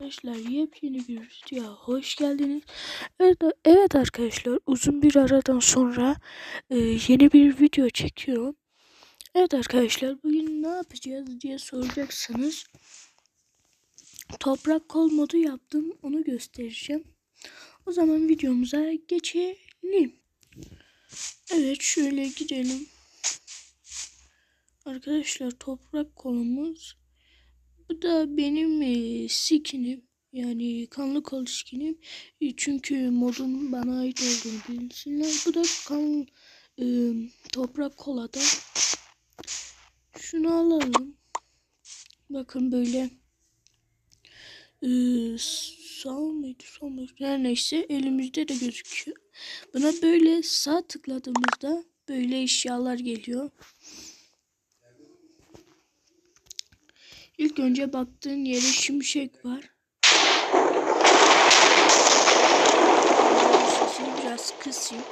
Arkadaşlar yepyeni bir videoya hoş geldiniz. Evet, evet arkadaşlar uzun bir aradan sonra e, yeni bir video çekiyorum. Evet arkadaşlar bugün ne yapacağız diye soracaksınız. Toprak kol modu yaptım onu göstereceğim. O zaman videomuza geçelim. Evet şöyle gidelim. Arkadaşlar toprak kolumuz bu da benim e, skinim. Yani kanlı kol skinim. E, çünkü modun bana ait olduğunu bilsinler. Bu da kan e, toprak kolada. Şunu alalım. Bakın böyle e, sağ mıydı sol muydu? Her neyse elimizde de gözüküyor. Buna böyle sağ tıkladığımızda böyle eşyalar geliyor. İlk önce baktığın yere şimşek var. Sesini biraz kısayım.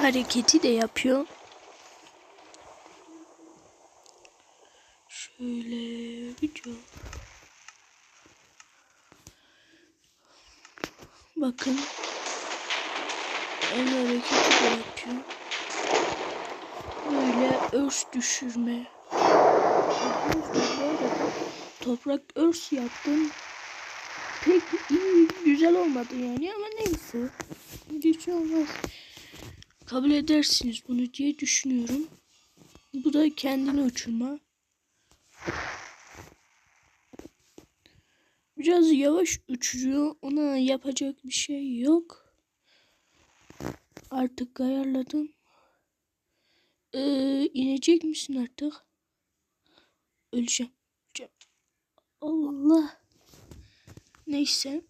Hareketi de yapıyor. Şöyle video. Bakın. El hareketi yapıyor. Böyle örs düşürme. Toprak örs yaptım. Pek iyi, güzel olmadı yani ama neyse. Hiç olmaz. Kabul edersiniz bunu diye düşünüyorum. Bu da kendini uçurma. Biraz yavaş uçuruyor. Ona yapacak bir şey yok. Artık ayarladım. Ee, inecek misin artık? Öleceğim. Öleceğim. Allah. Neyse.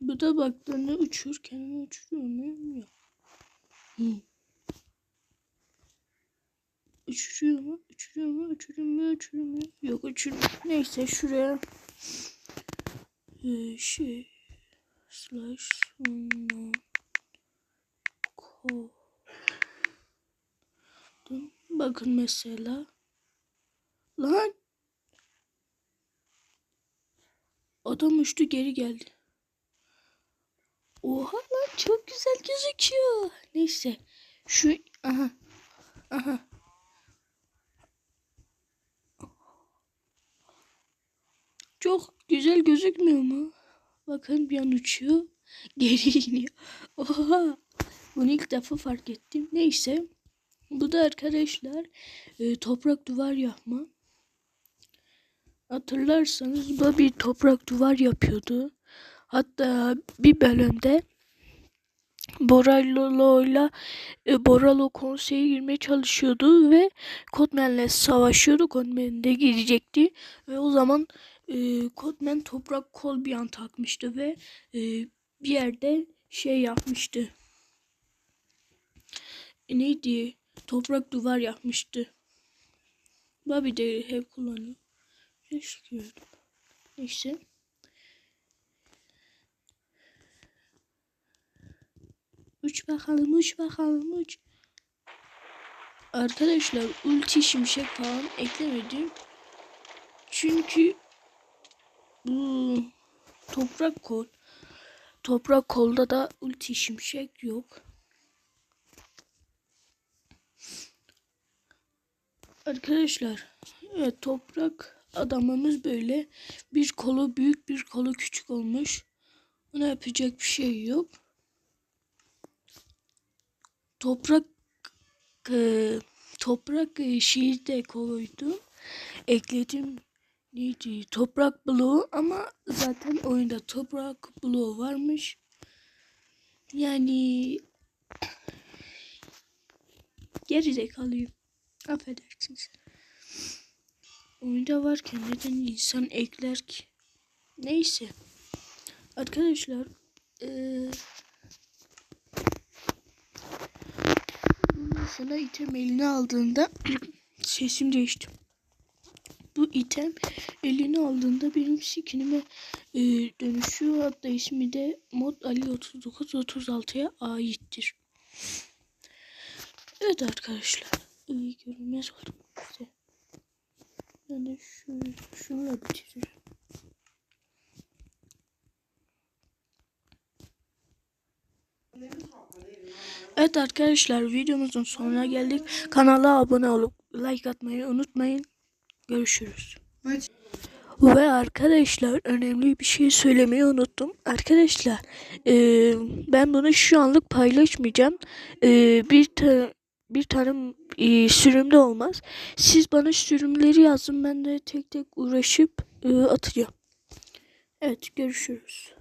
Bu da baktığında uçur. Kendini uçuruyor mu? Yok. Hı. Uçuruyor mu? Uçuruyor mu? Uçuruyor mu? Uçuruyor mu? Yok uçurmuyor. Neyse şuraya ee, şey slash ko Bakın mesela lan adam uçtu geri geldi. Oha lan çok güzel gözüküyor. Neyse şu aha aha Çok güzel gözükmüyor mu? Bakın bir an uçuyor. Geri iniyor. Oha. Bunu ilk defa fark ettim. Neyse. Bu da arkadaşlar e, toprak duvar yapma. Hatırlarsanız bu bir toprak duvar yapıyordu. Hatta bir bölümde Boralo'yla e, Boralo konseye girmeye çalışıyordu ve Kotmen'le savaşıyordu. Kotmen de girecekti ve o zaman e, Kotman toprak kol bir an takmıştı ve e, bir yerde şey yapmıştı. E, neydi? Toprak duvar yapmıştı. Bobby de hep kullanıyor. Neyse. Uç bakalım, uç bakalım, uç. Arkadaşlar ulti şimşek falan eklemedim. Çünkü bu toprak kol. Toprak kolda da ulti şimşek yok. Arkadaşlar evet toprak adamımız böyle bir kolu büyük bir kolu küçük olmuş. Ona yapacak bir şey yok. Toprak e, toprak e, şeyi de koydum. Ekledim neydi? Toprak bloğu ama zaten oyunda toprak bloğu varmış. Yani geride kalayım. Affedersiniz. Oyunda varken neden insan ekler ki? Neyse. Arkadaşlar ee, mesela item eline aldığında sesim değişti. Bu item elini aldığında benim skinime e, dönüşüyor. Hatta ismi de mod Ali 3936'ya aittir. Evet arkadaşlar. iyi görünmez size. Ben de şu, şununla bitiriyorum. Evet arkadaşlar videomuzun sonuna geldik. Kanala abone olup like atmayı unutmayın. Görüşürüz. Ve arkadaşlar önemli bir şey söylemeyi unuttum. Arkadaşlar eee, ben bunu şu anlık paylaşmayacağım. Eee, bir ta- bir tane eee, sürümde olmaz. Siz bana sürümleri yazın ben de tek tek uğraşıp eee, atacağım. Evet görüşürüz.